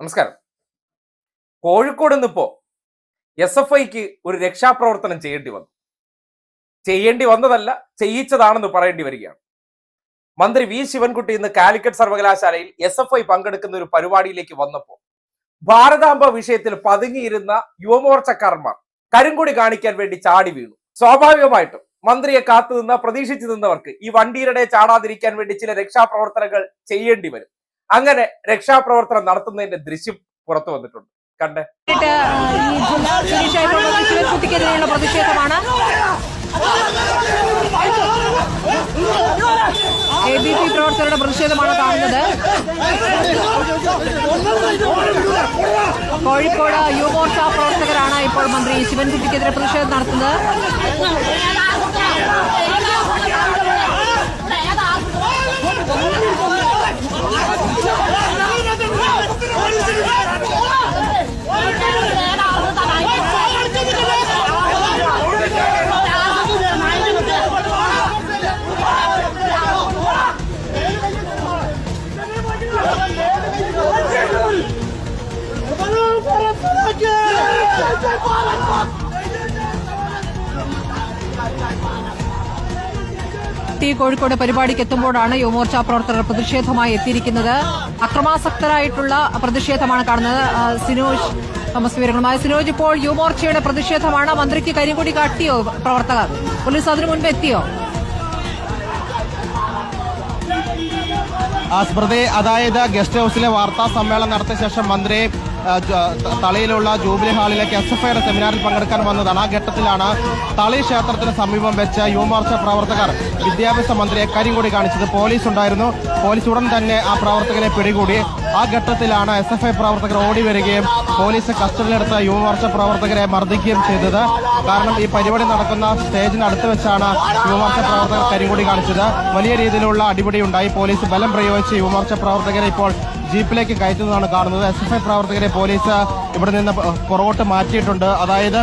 നമസ്കാരം. Kozhikode നിന്നിപ്പോ S F ഐക്ക് ഒരു രക്ഷാപ്രവർത്തനം ചെയ്യേണ്ടി വന്നു. ചെയ്യേണ്ടി വന്നതല്ല ചെയ്യിച്ചതാണെന്ന് പറയേണ്ടി വരികയാണ്. മന്ത്രി വി ശിവൻകുട്ടി ഇന്ന് കാലിക്കറ്റ് സർവകലാശാലയിൽ എസ് എഫ് ഐ പങ്കെടുക്കുന്ന ഒരു പരിപാടിയിലേക്ക് വന്നപ്പോൾ ഭാരതാംബ വിഷയത്തിൽ പതുങ്ങിയിരുന്ന യുവമോർച്ചക്കാരന്മാർ കരിങ്കൊടി കാണിക്കാൻ വേണ്ടി ചാടി വീണു. സ്വാഭാവികമായിട്ടും മന്ത്രിയെ കാത്തു നിന്ന പ്രതീക്ഷിച്ചു നിന്നവർക്ക് ഈ വണ്ടിയിലടെ ചാടാതിരിക്കാൻ വേണ്ടി ചില രക്ഷാപ്രവർത്തനങ്ങൾ ചെയ്യേണ്ടി വരും. അങ്ങനെ രക്ഷാപ്രവർത്തനം നടത്തുന്നതിന്റെ ദൃശ്യം പുറത്തു വന്നിട്ടുണ്ട്. കണ്ടേ? പ്രതിഷേധമാണ്. എ ബി പി പ്രവർത്തകരുടെ പ്രതിഷേധമാണ് കാണുന്നത്. കോഴിക്കോട് യുവമോർച്ച പ്രവർത്തകരാണ് ഇപ്പോൾ മന്ത്രി ശിവൻകുട്ടിക്കെതിരെ പ്രതിഷേധം നടത്തുന്നത്. ടി കോഴിക്കോട് പരിപാടിക്ക് എത്തുമ്പോഴാണ് യുവമോർച്ച പ്രവർത്തകർ പ്രതിഷേധമായി എത്തിയിരിക്കുന്നത്. അക്രമാസക്തരായിട്ടുള്ള പ്രതിഷേധമാണ് കാണുന്നത്. സിനോജ് തോമസ് വിവരങ്ങളുമായി സിനോജ് ഇപ്പോൾ യുവമോർച്ചയുടെ പ്രതിഷേധമാണ്. മന്ത്രിക്ക് കരിങ്കൊടി കാട്ടിയോ പ്രവർത്തകർ? പോലീസ് അതിനു മുൻപ് എത്തിയോ? സ്മൃതി അതായത് ഗസ്റ്റ് ഹൌസിലെ വാർത്താ സമ്മേളനം നടത്തിയ ശേഷം മന്ത്രി തളിയിലുള്ള ജൂബിലി ഹാളിലേക്ക് എസ് എഫ് ഐയുടെ സെമിനാറിൽ പങ്കെടുക്കാൻ വന്നതാണ്. ആ ഘട്ടത്തിലാണ് തളി ക്ഷേത്രത്തിന് സമീപം വെച്ച യുവമോർച്ച പ്രവർത്തകർ വിദ്യാഭ്യാസ മന്ത്രിയെ കരിങ്കൊടി കാണിച്ചത്. പോലീസ് ഉണ്ടായിരുന്നു. പോലീസ് ഉടൻ തന്നെ ആ പ്രവർത്തകരെ പിടികൂടി. ആ ഘട്ടത്തിലാണ് എസ് എഫ് ഐ പ്രവർത്തകർ ഓടി വരികയും പോലീസ് കസ്റ്റഡിയിലെടുത്ത യുവമോർച്ച പ്രവർത്തകരെ മർദ്ദിക്കുകയും ചെയ്തത്. കാരണം ഈ പരിപാടി നടക്കുന്ന സ്റ്റേജിന് അടുത്ത് വെച്ചാണ് യുവമോർച്ച പ്രവർത്തകർ കരിങ്കൂടി കാണിച്ചത്. വലിയ രീതിയിലുള്ള അടിപിടി ഉണ്ടായി. പോലീസ് ബലം പ്രയോഗിച്ച് യുവമോർച്ച പ്രവർത്തകരെ ഇപ്പോൾ ജീപ്പിലേക്ക് കയറ്റുന്നതാണ് കാണുന്നത്. എസ് എഫ് ഐ പ്രവർത്തകരെ പോലീസ് ഇവിടെ നിന്ന് പുറകോട്ട് മാറ്റിയിട്ടുണ്ട്. അതായത്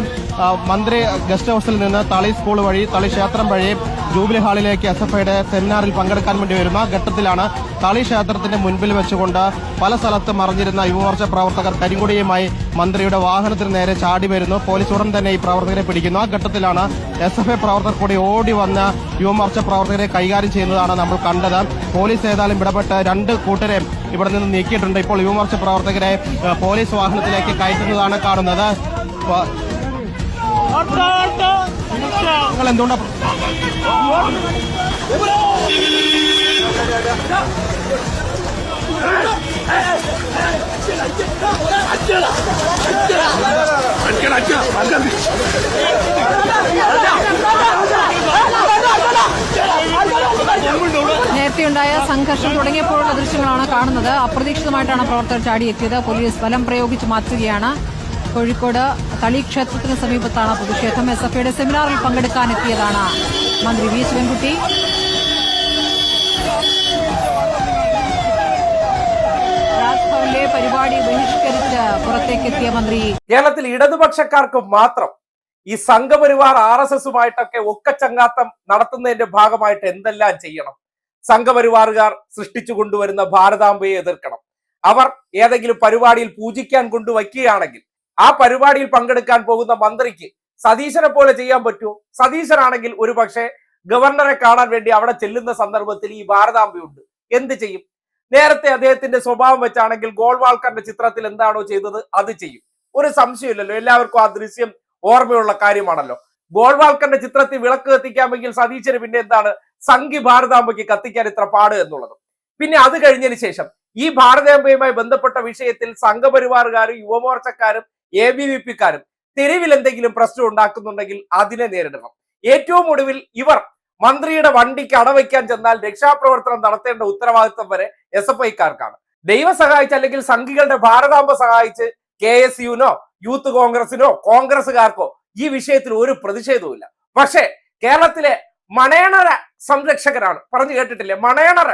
മന്ത്രി ഗസ്റ്റ് ഹൗസിൽ നിന്ന് തളി സ്കൂൾ വഴി തളി ക്ഷേത്രം വഴി ജൂബിലി ഹാളിലേക്ക് എസ് എഫ് ഐയുടെ സെമിനാറിൽ പങ്കെടുക്കാൻ വേണ്ടി വരുന്ന ഘട്ടത്തിലാണ് തളി ക്ഷേത്രത്തിന്റെ മുൻപിൽ വെച്ചുകൊണ്ട് പല സ്ഥലത്ത് മറിഞ്ഞിരുന്ന യുവമോർച്ച പ്രവർത്തകർ കരിങ്കുടിയുമായി മന്ത്രിയുടെ വാഹനത്തിന് നേരെ ചാടി വരുന്നു. പോലീസ് ഉടൻ തന്നെ ഈ പ്രവർത്തകരെ പിടിക്കുന്നു. ആ ഘട്ടത്തിലാണ് എസ് എഫ് ഐ പ്രവർത്തകർ കൂടി ഓടി വന്ന യുവമോർച്ച പ്രവർത്തകരെ കൈകാര്യം ചെയ്യുന്നതാണ് നമ്മൾ കണ്ടത്. പോലീസ് ഏതായാലും ഇടപെട്ട് രണ്ട് കൂട്ടരെ ഇവിടെ നിന്ന് നീക്കിയിട്ടുണ്ട് ഇപ്പോൾ യുവമോർച്ച പ്രവർത്തകരെ പോലീസ് വാഹനത്തിലേക്ക് കയറ്റുന്നതാണ് കാണുന്നത് എന്തുകൊണ്ടാണ് നേരത്തെയുണ്ടായ സംഘർഷം തുടങ്ങിയപ്പോഴുള്ള ദൃശ്യങ്ങളാണ് കാണുന്നത്. അപ്രതീക്ഷിതമായിട്ടാണ് പ്രവർത്തകർ ചാടിയെത്തിയത്. പോലീസ് ബലം പ്രയോഗിച്ച് മാറ്റുകയാണ്. കോഴിക്കോട് തളി ക്ഷേത്രത്തിന് സമീപത്താണ് പ്രതിഷേധം. എസ് എഫ് ഐയുടെ സെമിനാറിൽ പങ്കെടുക്കാനെത്തിയതാണ് മന്ത്രി വി ശിവൻകുട്ടി. രാജ്ഭവനിലെ പരിപാടി ബഹിഷ്കരിച്ച് പുറത്തേക്കെത്തിയ മന്ത്രി കേരളത്തിൽ ഇടതുപക്ഷക്കാർക്ക് മാത്രം ഈ സംഘപരിവാർ ആർ എസ് എസുമായിട്ടൊക്കെ ഒക്കച്ചങ്ങാത്തം നടത്തുന്നതിന്റെ ഭാഗമായിട്ട് എന്തെല്ലാം ചെയ്യണം? സംഘപരിവാറുകാർ സൃഷ്ടിച്ചു കൊണ്ടുവരുന്ന ഭാരതാംബയെ എതിർക്കണം. അവർ ഏതെങ്കിലും പരിപാടിയിൽ പൂജിക്കാൻ കൊണ്ടുവയ്ക്കുകയാണെങ്കിൽ ആ പരിപാടിയിൽ പങ്കെടുക്കാൻ പോകുന്ന മന്ത്രിക്ക് സതീശനെ പോലെ ചെയ്യാൻ പറ്റുമോ? സതീശനാണെങ്കിൽ ഒരു പക്ഷേ ഗവർണറെ കാണാൻ വേണ്ടി അവിടെ ചെല്ലുന്ന സന്ദർഭത്തിൽ ഈ ഭാരതാംബയുണ്ട് എന്ത് ചെയ്യും? നേരത്തെ അദ്ദേഹത്തിന്റെ സ്വഭാവം വെച്ചാണെങ്കിൽ ഗോൾവാൾക്കറിന്റെ ചിത്രത്തിൽ എന്താണോ ചെയ്തത് അത് ചെയ്യും. ഒരു സംശയമില്ലല്ലോ. എല്ലാവർക്കും ആ ദൃശ്യം ഓർമ്മയുള്ള കാര്യമാണല്ലോ. ഗോൾവാൾക്കറിന്റെ ചിത്രത്തിൽ വിളക്ക് കത്തിക്കാമെങ്കിൽ സതീശന് പിന്നെ എന്താണ്? സംഘി ഭാരതാംബയ്ക്ക് കത്തിക്കാൻ ഇത്ര പാട് എന്നുള്ളത്. പിന്നെ അത് കഴിഞ്ഞതിന് ശേഷം ഈ ഭാരതാംബയുമായി ബന്ധപ്പെട്ട വിഷയത്തിൽ സംഘപരിവാറുകാരും യുവമോർച്ചക്കാരും എ ബി വി പിക്കാരും തെരുവിൽ എന്തെങ്കിലും പ്രശ്നം ഉണ്ടാക്കുന്നുണ്ടെങ്കിൽ അതിനെ നേരിടണം. ഏറ്റവും ഒടുവിൽ ഇവർ മന്ത്രിയുടെ വണ്ടിക്ക് അടവയ്ക്കാൻ ചെന്നാൽ രക്ഷാപ്രവർത്തനം നടത്തേണ്ട ഉത്തരവാദിത്വം വരെ എസ് എഫ് ഐക്കാർക്കാണ്. ദൈവം സഹായിച്ച് അല്ലെങ്കിൽ സംഘികളുടെ ഭാരതാംബ സഹായിച്ച് കെ എസ് യുനോ യൂത്ത് കോൺഗ്രസിനോ കോൺഗ്രസുകാർക്കോ ഈ വിഷയത്തിൽ ഒരു പ്രതിഷേധവുമില്ല. പക്ഷേ കേരളത്തിലെ മണേണര സംരക്ഷകരാണ്. പറഞ്ഞു കേട്ടിട്ടില്ലേ? മണയണർ.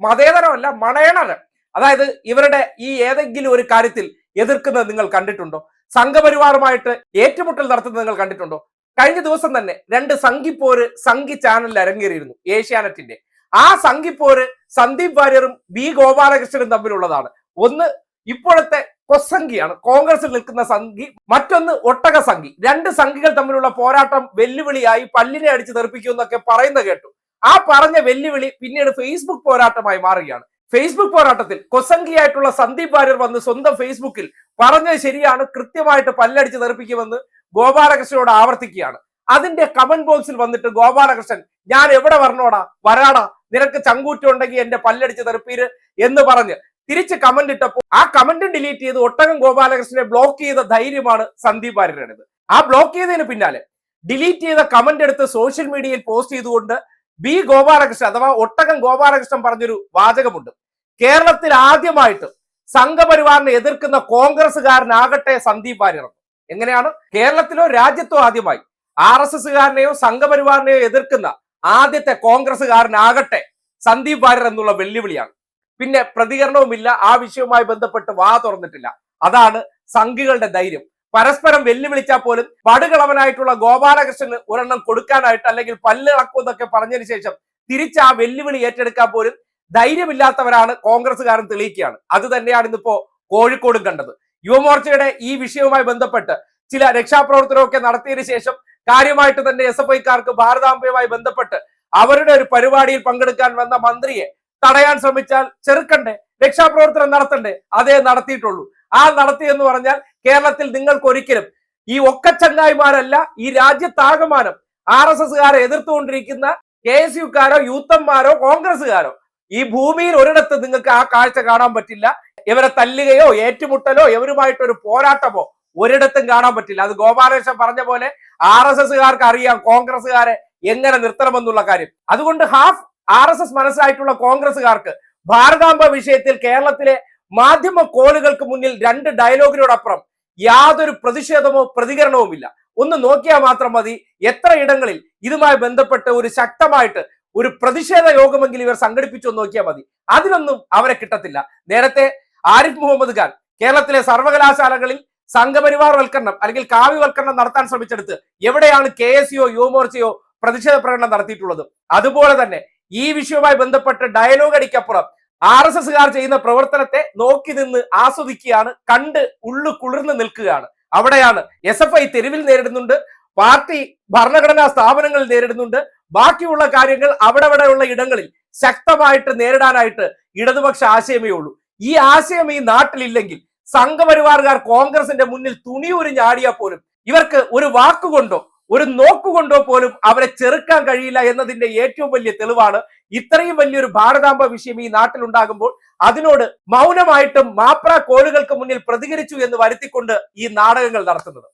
മതേതരമല്ല മണയണർ. അതായത് ഇവരുടെ ഈ ഏതെങ്കിലും ഒരു കാര്യത്തിൽ എതിർക്കുന്നത് നിങ്ങൾ കണ്ടിട്ടുണ്ടോ? സംഘപരിവാറുമായിട്ട് ഏറ്റുമുട്ടൽ നടത്തുന്നത് നിങ്ങൾ കണ്ടിട്ടുണ്ടോ? കഴിഞ്ഞ ദിവസം തന്നെ രണ്ട് സംഘിപ്പോര് സംഘി ചാനലിൽ അരങ്ങേറിയിരുന്നു ഏഷ്യാനെറ്റിന്റെ. ആ സംഘിപ്പോര് സന്ദീപ് വാര്യറും ബി ഗോപാലകൃഷ്ണനും തമ്മിലുള്ളതാണ്. ഒന്ന് ഇപ്പോഴത്തെ കൊസംഖിയാണ് കോൺഗ്രസിൽ നിൽക്കുന്ന സംഘി മറ്റൊന്ന് ഒട്ടക സംഘി. രണ്ട് സംഘികൾ തമ്മിലുള്ള പോരാട്ടം വെല്ലുവിളിയായി പല്ലിനെ അടിച്ച് തെറിപ്പിക്കുമെന്നൊക്കെ പറയുന്ന കേട്ടു. ആ പറഞ്ഞ വെല്ലുവിളി പിന്നീട് ഫേസ്ബുക്ക് പോരാട്ടമായി മാറുകയാണ്. ഫേസ്ബുക്ക് പോരാട്ടത്തിൽ കൊസംഗിയായിട്ടുള്ള സന്ദീപ് വാര്യർ വന്ന് സ്വന്തം ഫേസ്ബുക്കിൽ പറഞ്ഞത് ശരിയാണ് കൃത്യമായിട്ട് പല്ലടിച്ച് തെറിപ്പിക്കുമെന്ന് ഗോപാലകൃഷ്ണനോട് ആവർത്തിക്കുകയാണ്. അതിന്റെ കമന്റ് ബോക്സിൽ വന്നിട്ട് ഗോപാലകൃഷ്ണൻ ഞാൻ എവിടെ വരണോടാ? വരാടാ? നിനക്ക് ചങ്കൂറ്റുണ്ടെങ്കിൽ എന്റെ പല്ലടിച്ച് തെറിപ്പീര് എന്ന് പറഞ്ഞ് തിരിച്ച് കമന്റ് ഇട്ടപ്പോൾ ആ കമന്റ് ഡിലീറ്റ് ചെയ്ത് ഒട്ടകം ഗോപാലകൃഷ്ണനെ ബ്ലോക്ക് ചെയ്ത ധൈര്യമാണ് സന്ദീപ് വാര്യരുടേത്. ആ ബ്ലോക്ക് ചെയ്തതിന് പിന്നാലെ ഡിലീറ്റ് ചെയ്ത കമന്റ് എടുത്ത് സോഷ്യൽ മീഡിയയിൽ പോസ്റ്റ് ചെയ്തുകൊണ്ട് ബി ഗോപാലകൃഷ്ണൻ അഥവാ ഒട്ടകം ഗോപാലകൃഷ്ണൻ പറഞ്ഞൊരു വാചകമുണ്ട്. കേരളത്തിൽ ആദ്യമായിട്ട് സംഘപരിവാറിനെ എതിർക്കുന്ന കോൺഗ്രസ്സുകാരനാകട്ടെ സന്ദീപ് വാര്യർ എങ്ങനെയാണ്? കേരളത്തിലോ രാജ്യത്തോ ആദ്യമായി ആർ എസ് എസ്സുകാരനെയോ സംഘപരിവാറിനെയോ എതിർക്കുന്ന ആദ്യത്തെ കോൺഗ്രസ്സുകാരനാകട്ടെ സന്ദീപ് വാര്യർ എന്നുള്ള വെല്ലുവിളിയാണ്. പിന്നെ പ്രതികരണവുമില്ല ആ വിഷയവുമായി ബന്ധപ്പെട്ട് വാ തുറന്നിട്ടില്ല. അതാണ് സംഘികളുടെ ധൈര്യം. പരസ്പരം വെല്ലുവിളിച്ചാൽ പോലും പടുകളവനായിട്ടുള്ള ഗോപാലകൃഷ്ണന് ഒരെണ്ണം കൊടുക്കാനായിട്ട് അല്ലെങ്കിൽ പല്ലിളക്കും എന്നൊക്കെ പറഞ്ഞതിന് ശേഷം തിരിച്ച് ആ വെല്ലുവിളി ഏറ്റെടുക്കാൻ പോലും ധൈര്യമില്ലാത്തവരാണ് കോൺഗ്രസ്സുകാരൻ തെളിയിക്കുകയാണ്. അത് തന്നെയാണ് ഇന്നിപ്പോ കോഴിക്കോടും കണ്ടത്. യുവമോർച്ചയുടെ ഈ വിഷയവുമായി ബന്ധപ്പെട്ട് ചില രക്ഷാപ്രവർത്തനമൊക്കെ നടത്തിയതിനു ശേഷം കാര്യമായിട്ട് തന്നെ എസ് എഫ് ഐക്കാർക്ക് ഭാരതാംബയുമായി ബന്ധപ്പെട്ട് അവരുടെ ഒരു പരിപാടിയിൽ പങ്കെടുക്കാൻ വന്ന മന്ത്രിയെ തടയാൻ ശ്രമിച്ചാൽ ചെറുക്കണ്ടേ രക്ഷാപ്രവർത്തനം നടത്തണ്ടേ? അതേ നടത്തിയിട്ടുള്ളൂ. ആ നടത്തി എന്ന് പറഞ്ഞാൽ കേരളത്തിൽ നിങ്ങൾക്ക് ഒരിക്കലും ഈ ഒക്കച്ചങ്ങായിമാരല്ല ഈ രാജ്യത്താകമാനം ആർ എസ് എസ്കാരെ എതിർത്തുകൊണ്ടിരിക്കുന്ന കെ എസ് യുക്കാരോ യൂത്തന്മാരോ കോൺഗ്രസ്സുകാരോ ഈ ഭൂമിയിൽ ഒരിടത്ത് നിങ്ങൾക്ക് ആ കാഴ്ച കാണാൻ പറ്റില്ല. ഇവരെ തല്ലുകയോ ഏറ്റുമുട്ടലോ ഇവരുമായിട്ടൊരു പോരാട്ടമോ ഒരിടത്തും കാണാൻ പറ്റില്ല. അത് ഗോപാലകൃഷ്ണൻ പറഞ്ഞ പോലെ ആർ എസ് എസ്സുകാർക്ക് അറിയാം കോൺഗ്രസ്സുകാരെ എങ്ങനെ നിർത്തണമെന്നുള്ള കാര്യം. അതുകൊണ്ട് ഹാഫ് ആർ എസ് എസ് മനസ്സിലായിട്ടുള്ള കോൺഗ്രസ്സുകാർക്ക് ഭാരതാംബ വിഷയത്തിൽ കേരളത്തിലെ മാധ്യമ കോളുകൾക്ക് മുന്നിൽ രണ്ട് ഡയലോഗിനോടപ്പുറം യാതൊരു പ്രതിഷേധമോ പ്രതികരണവുമില്ല. ഒന്ന് നോക്കിയാൽ മാത്രം മതി എത്ര ഇടങ്ങളിൽ ഇതുമായി ബന്ധപ്പെട്ട് ഒരു ശക്തമായിട്ട് ഒരു പ്രതിഷേധ യോഗമെങ്കിലും ഇവർ സംഘടിപ്പിച്ചു നോക്കിയാൽ മതി. അതിനൊന്നും അവരെ കിട്ടത്തില്ല. നേരത്തെ ആരിഫ് മുഹമ്മദ് ഖാൻ കേരളത്തിലെ സർവകലാശാലകളിൽ സംഘപരിവാർ വൽക്കരണം അല്ലെങ്കിൽ കാവ്യവൽക്കരണം നടത്താൻ ശ്രമിച്ചെടുത്ത് എവിടെയാണ് കെ എസ് യുവോ യുവമോർച്ചയോ പ്രതിഷേധ പ്രകടനം നടത്തിയിട്ടുള്ളത്? അതുപോലെ തന്നെ ഈ വിഷയവുമായി ബന്ധപ്പെട്ട് ഡയലോഗ് അടിക്കപ്പുറം ആർ എസ് എസ്സുകാർ ചെയ്യുന്ന പ്രവർത്തനത്തെ നോക്കി നിന്ന് ആസ്വദിക്കുകയാണ്. കണ്ട് ഉള്ളു കുളിർന്ന് നിൽക്കുകയാണ്. അവിടെയാണ് എസ് എഫ് ഐ തെരുവിൽ നേരിടുന്നുണ്ട്. പാർട്ടി ഭരണഘടനാ സ്ഥാപനങ്ങൾ നേരിടുന്നുണ്ട്. ബാക്കിയുള്ള കാര്യങ്ങൾ അവിടെ അവിടെയുള്ള ഇടങ്ങളിൽ ശക്തമായിട്ട് നേരിടാനായിട്ട് ഇടതുപക്ഷ ആശയമേ ഉള്ളൂ. ഈ ആശയം ഈ നാട്ടിലില്ലെങ്കിൽ സംഘപരിവാറുകാർ കോൺഗ്രസിന്റെ മുന്നിൽ തുണിയുരിഞ്ഞാടിയാൽ പോലും ഇവർക്ക് ഒരു വാക്കുകൊണ്ടോ ഒരു നോക്കുകൊണ്ടോ പോലും അവരെ ചെറുക്കാൻ കഴിയില്ല എന്നതിന്റെ ഏറ്റവും വലിയ തെളിവാണ് ഇത്രയും വലിയൊരു ഭാരതാംബ വിഷയം ഈ നാട്ടിലുണ്ടാകുമ്പോൾ അതിനോട് മൗനമായിട്ടും മാപ്ര കോലുകൾക്ക് മുന്നിൽ പ്രതികരിച്ചു എന്ന് വരുത്തിക്കൊണ്ട് ഈ നാടകങ്ങൾ നടത്തുന്നത്.